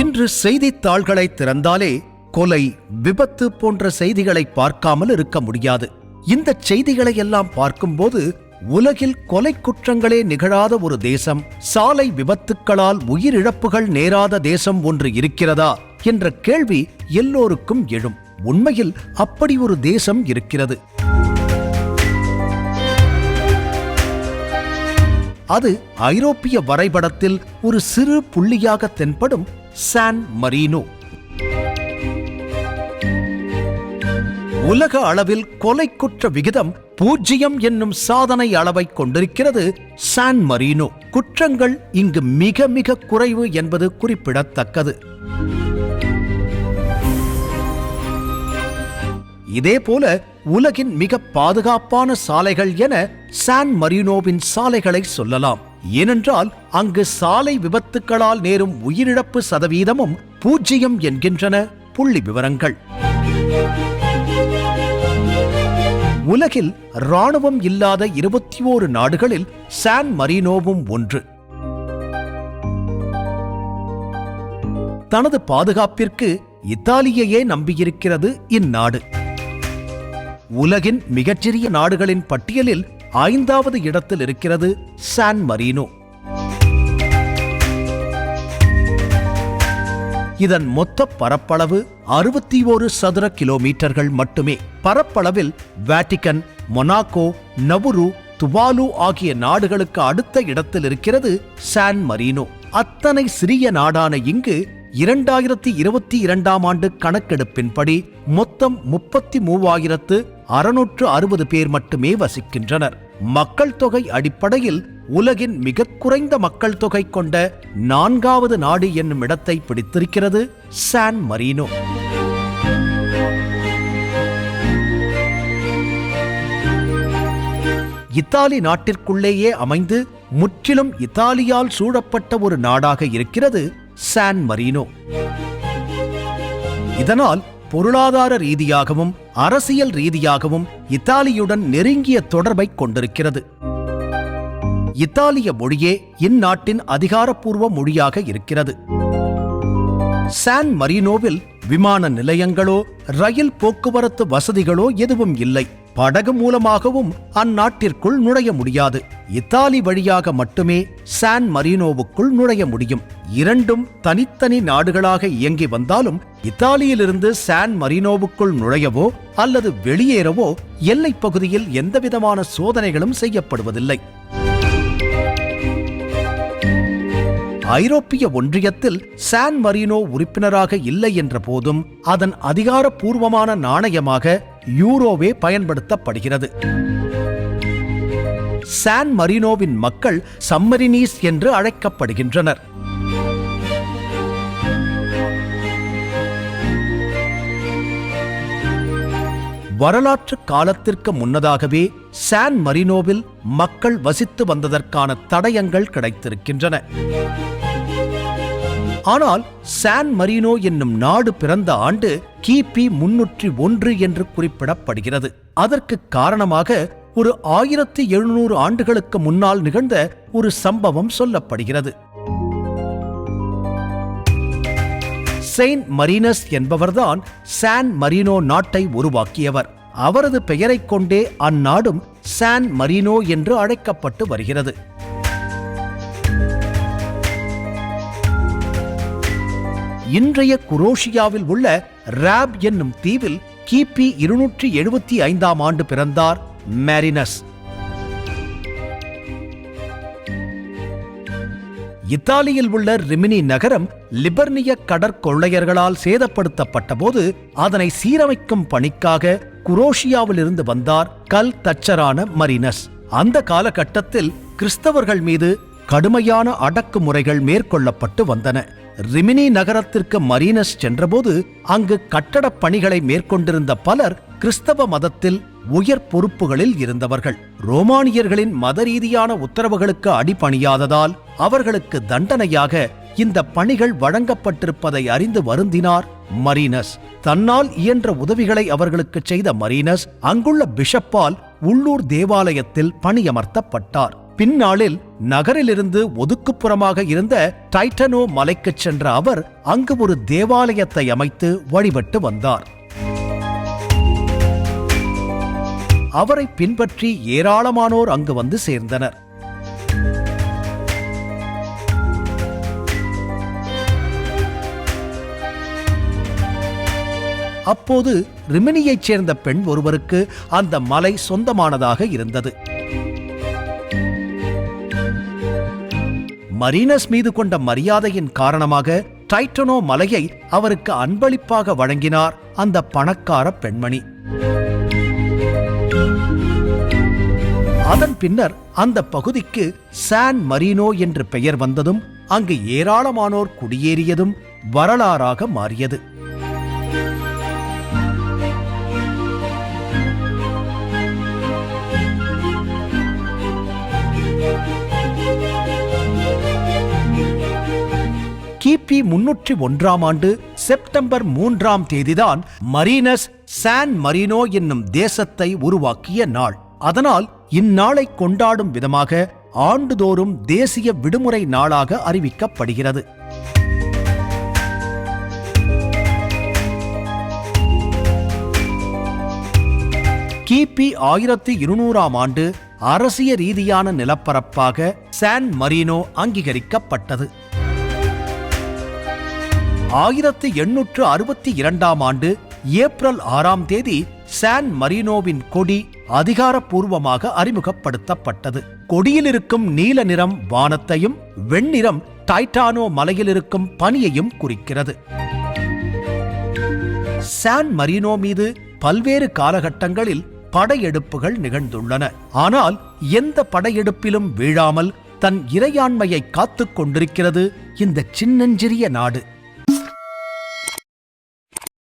இன்று செய்தித்தாள்களை திறந்தாலே கொலை விபத்து போன்ற செய்திகளை பார்க்காமல் இருக்க முடியாது. இந்த செய்திகளை எல்லாம் பார்க்கும்போது உலகில் கொலை குற்றங்களே நிகழாத ஒரு தேசம் சாலை விபத்துக்களால் உயிரிழப்புகள் நேராத தேசம் ஒன்று இருக்கிறதா என்ற கேள்வி எல்லோருக்கும் எழும். உண்மையில் அப்படி ஒரு தேசம் இருக்கிறது. அது ஐரோப்பிய வரைபடத்தில் ஒரு சிறு புள்ளியாக தென்படும் சான் மரீனோ உலக அளவில் கொலை குற்ற விகிதம் பூஜ்ஜியம் என்னும் சாதனை அளவை கொண்டிருக்கிறது சான் மரீனோ குற்றங்கள் இங்கு மிக மிக குறைவு என்பது குறிப்பிடத்தக்கது. இதேபோல உலகின் மிக பாதுகாப்பான சாலைகள் என சான் மரீனோவின் சாலைகளை சொல்லலாம். ஏனென்றால் அங்கு சாலை விபத்துக்களால் நேரும் உயிரிழப்பு சதவீதமும் பூஜ்ஜியம் என்கின்றன. புள்ளி விவரங்கள். உலகில் ராணுவம் இல்லாத இருபத்தி ஓரு நாடுகளில் சான் மரீனோவும் ஒன்று. தனது பாதுகாப்பிற்கு இத்தாலியையே நம்பியிருக்கிறது இந்நாடு. உலகின் மிகச்சிறிய நாடுகளின் பட்டியலில் ஐந்தாவது இடத்தில் இருக்கிறது சான் மரீனோ. இதன் மொத்த பரப்பளவு அறுபத்தி ஒரு சதுர கிலோமீட்டர்கள் மட்டுமே. பரப்பளவில் வேட்டிகன் மொனாக்கோ நவுரு துவாலு ஆகிய நாடுகளுக்கு அடுத்த இடத்தில் இருக்கிறது சான் மரீனோ. அத்தனை சிறிய நாடான இங்கு இரண்டாயிரத்தி இருபத்தி இரண்டாம் ஆண்டு கணக்கெடுப்பின்படி மொத்தம் முப்பத்தி மூவாயிரத்து அறுநூற்று அறுபது பேர் மட்டுமே வசிக்கின்றனர். மக்கள் தொகை அடிப்படையில் உலகின் மிக குறைந்த மக்கள் தொகை கொண்ட நான்காவது நாடு என்னும் இடத்தை பிடித்திருக்கிறது சான் மரீனோ. இத்தாலி நாட்டிற்குள்ளேயே அமைந்து முற்றிலும் இத்தாலியால் சூழப்பட்ட ஒரு நாடாக இருக்கிறது சான் மரீனோ. இதனால் பொருளாதார ரீதியாகவும் அரசியல் ரீதியாகவும் இத்தாலியுடன் நெருங்கிய தொடர்பை கொண்டிருக்கிறது. இத்தாலிய மொழியே இந்நாட்டின் அதிகாரப்பூர்வ மொழியாக இருக்கிறது. சான் மரீனோவில் விமான நிலையங்களோ ரயில் போக்குவரத்து வசதிகளோ எதுவும் இல்லை. படகு மூலமாகவும் அந்நாட்டிற்குள் நுழைய முடியாது. இத்தாலி வழியாக மட்டுமே சான் மரீனோவுக்குள் நுழைய முடியும். இரண்டும் தனித்தனி நாடுகளாக இயங்கி வந்தாலும் இத்தாலியிலிருந்து சான் மரீனோவுக்குள் நுழையவோ அல்லது வெளியேறவோ எல்லைப் பகுதியில் எந்தவிதமான சோதனைகளும் செய்யப்படுவதில்லை. ஐரோப்பிய ஒன்றியத்தில் சான் மரீனோ உறுப்பினராக இல்லை என்ற போதும் அதன் அதிகாரப்பூர்வமான நாணயமாக யூரோவே பயன்படுத்தப்படுகிறது. சான் மரீனோவின் மக்கள் சம்மரினீஸ் என்று அழைக்கப்படுகின்றனர். வரலாற்று காலத்திற்கு முன்னதாகவே சான் மரினோவில் மக்கள் வசித்து வந்ததற்கான தடயங்கள் கிடைத்திருக்கின்றன. ஆனால் சான் மரீனோ என்னும் நாடு பிறந்த ஆண்டு கிபி முன்னூற்றி ஒன்று என்று குறிப்பிடப்படுகிறது. அதற்கு காரணமாக ஒரு ஆயிரத்தி எழுநூறு ஆண்டுகளுக்கு முன்னால் நிகழ்ந்த ஒரு சம்பவம் சொல்லப்படுகிறது. செயின்ட் மரீனஸ் என்பவர்தான் சான் மரீனோ நாட்டை உருவாக்கியவர். அவரது பெயரைக் கொண்டே அந்நாடும் சான் மரீனோ என்று அழைக்கப்பட்டு வருகிறது. இன்றைய குரோஷியாவில் உள்ள ராப் என்னும் தீவில் கிபி இருநூற்றி எழுபத்தி ஐந்தாம் ஆண்டு பிறந்தார். மேரினஸ். இத்தாலியில் உள்ள ரிமினி நகரம் லிபர்னிய கடற்கொள்ளையர்களால் சேதப்படுத்தப்பட்ட போது அதனை சீரமைக்கும் பணிக்காக குரோஷியாவிலிருந்து வந்தார் கல் தச்சரான மரினஸ். அந்த காலகட்டத்தில் கிறிஸ்தவர்கள் மீது கடுமையான அடக்குமுறைகள் மேற்கொள்ளப்பட்டு வந்தன. ரிமினி நகரத்திற்கு மரீனஸ் சென்றபோது அங்கு கட்டடப் பணிகளை மேற்கொண்டிருந்த பலர் கிறிஸ்தவ மதத்தில் உயர் பொறுப்புகளில் இருந்தவர்கள். ரோமானியர்களின் மத ரீதியான உத்தரவுகளுக்கு அடிபணியாததால் அவர்களுக்கு தண்டனையாக இந்த பணிகள் வழங்கப்பட்டிருப்பதை அறிந்து வருந்தினார் மரீனஸ். தன்னால் இயன்ற உதவிகளை அவர்களுக்கு செய்த மரீனஸ் அங்குள்ள பிஷப்பால் உள்ளூர் தேவாலயத்தில் பணியமர்த்தப்பட்டார். பின்னாளில் நகரிலிருந்து ஒதுக்குப்புறமாக இருந்த டைட்டனோ மலைக்குச் சென்ற அவர் அங்கு ஒரு தேவாலயத்தை அமைத்து வழிபட்டு வந்தார். அவரை பின்பற்றி ஏராளமானோர் அங்கு வந்து சேர்ந்தனர். அப்போது ரிமினியைச் சேர்ந்த பெண் ஒருவருக்கு அந்த மலை சொந்தமானதாக இருந்தது. மரீனஸ் மீது கொண்ட மரியாதையின் காரணமாக டைட்டனோ மலையை அவருக்கு அன்பளிப்பாக வழங்கினார் அந்த பணக்கார பெண்மணி. அதன் பின்னர் அந்த பகுதிக்கு சான் மரீனோ என்று பெயர் வந்ததும் அங்கு ஏராளமானோர் குடியேறியதும் வரலாறாக மாறியது. கிபி முன்னூற்றி ஒன்றாம் ஆண்டு செப்டம்பர் மூன்றாம் தேதிதான் மரீனஸ் சான் மரீனோ என்னும் தேசத்தை உருவாக்கிய நாள். அதனால் இந்நாளை கொண்டாடும் விதமாக ஆண்டுதோறும் தேசிய விடுமுறை நாளாக அறிவிக்கப்படுகிறது. கிபி ஆயிரத்தி இருநூறாம் ஆண்டு அரசிய ரீதியான நிலப்பரப்பாக சான் மரீனோ அங்கீகரிக்கப்பட்டது. ஆயிரத்தி எண்ணூற்று அறுபத்தி இரண்டாம் ஆண்டு ஏப்ரல் ஆறாம் தேதி சான் மரீனோவின் கொடி அதிகாரப்பூர்வமாக அறிமுகப்படுத்தப்பட்டது. கொடியில் இருக்கும் நீல நிறம் வானத்தையும் வெண்ணிறம் டைட்டானோ மலையில் இருக்கும் பனியையும் குறிக்கிறது. சான் மரீனோ மீது பல்வேறு காலகட்டங்களில் படையெடுப்புகள் நிகழ்ந்துள்ளன. ஆனால் எந்த படையெடுப்பிலும் வீழாமல் தன் இறையாண்மையை காத்துக் கொண்டிருக்கிறது இந்த சின்னஞ்சிறிய நாடு.